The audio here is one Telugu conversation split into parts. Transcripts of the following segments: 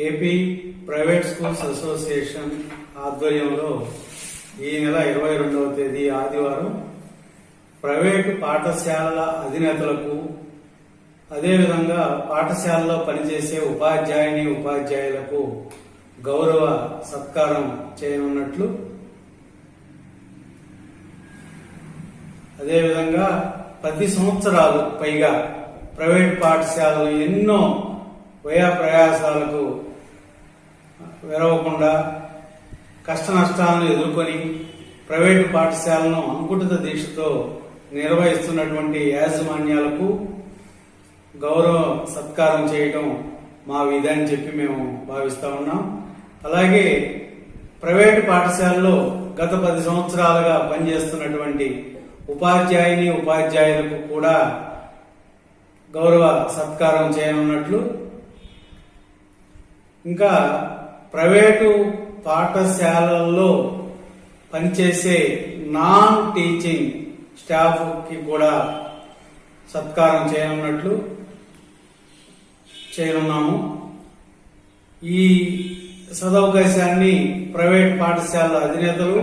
ఏపీ ప్రైవేట్ స్కూల్స్ అసోసియేషన్ ఆధ్వర్యంలో ఈ నెల ఇరవై రెండవ తేదీ ఆదివారం ప్రైవేటు పాఠశాలల అధినేతలకు అదేవిధంగా పాఠశాలలో పనిచేసే ఉపాధ్యాయుని ఉపాధ్యాయులకు గౌరవ సత్కారం చేయనున్నట్లు అదేవిధంగా ప్రతి సంవత్సరాలు పైగా ప్రైవేట్ పాఠశాలలు ఎన్నో వ్యయ ప్రయాసాలకు వెరవకుండా కష్ట నష్టాలను ఎదుర్కొని ప్రైవేటు పాఠశాలను అంకుటిత దీక్షతో నిర్వహిస్తున్నటువంటి యాజమాన్యాలకు గౌరవ సత్కారం చేయటం మా విధి అని చెప్పి మేము భావిస్తూ ఉన్నాం. అలాగే ప్రైవేటు పాఠశాలలో గత పది సంవత్సరాలుగా పనిచేస్తున్నటువంటి ఉపాధ్యాయుని ఉపాధ్యాయులకు కూడా గౌరవ సత్కారం చేయనున్నట్లు ఇంకా ప్రైవేటు పాఠశాలల్లో పనిచేసే నాన్ టీచింగ్ స్టాఫ్కి కూడా సత్కారం చేయనున్నట్లు చేయనున్నాము. ఈ సదవకాశాన్ని ప్రైవేట్ పాఠశాలల అధినేతలు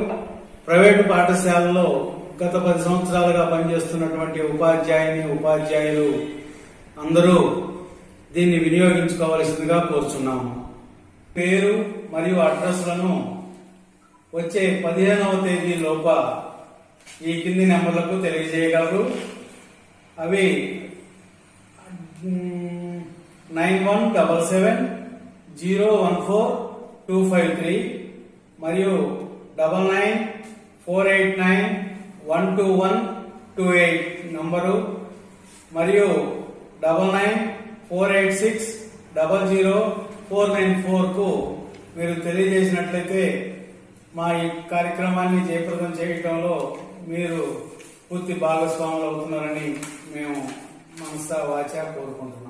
ప్రైవేటు పాఠశాలలో గత పది సంవత్సరాలుగా పనిచేస్తున్నటువంటి ఉపాధ్యాయుని ఉపాధ్యాయులు అందరూ దీన్ని వినియోగించుకోవలసిందిగా కోరుచున్నాము. పేరు మరియు అడ్రస్లను వచ్చే పదిహేనవ తేదీ లోప ఈ కింది నెంబర్లకు తెలియజేయగలరు. అవి nine one double seven zero one four two five three మరియు double nine four eight nine one two one two eight number మరియు double nine four eight six double zero four nine ఫోర్కు మీరు తెలియజేసినట్లయితే మా ఈ కార్యక్రమాన్ని జయప్రదం చేయటంలో మీరు పూర్తి భాగస్వాములు అవుతున్నారని మేము మనసా వాచా కోరుకుంటున్నాం.